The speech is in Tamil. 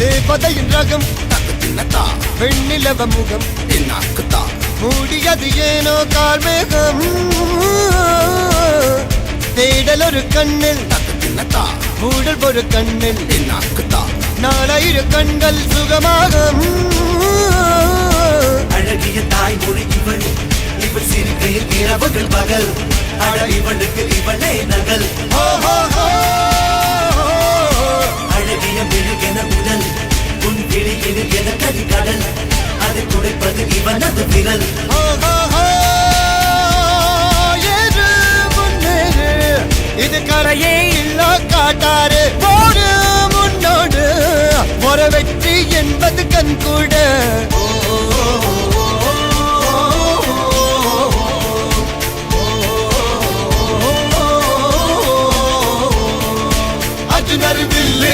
தேவதையின் ரகம். தக்கத்தின்னத்தா வெண்ணிலவ முகம். என்னாக்குத்தா மூடியது ஏனோ கார்மேகம் தேடல் ஒரு கண்ணில். தக்கத்தின்னத்தா மூடல் ஒரு கண்ணில். என்னாக்குத்தா நாலாயிரு கண்கள் சுகமாக அழகிய தாய்மொழி இவள் இவள் சிரிக்கையில் இரவுகள் பகல். அழ இவளுக்கு இவளே நகல். இது எனக்கதி கடல். அதை துடைப்பது இவனது விரல். இது கரையே இல்ல காட்டாரு போடு முன்னோடு. ஒரு வெற்றி என்பது கண் கூட. அர்ஜுனர் வில்லு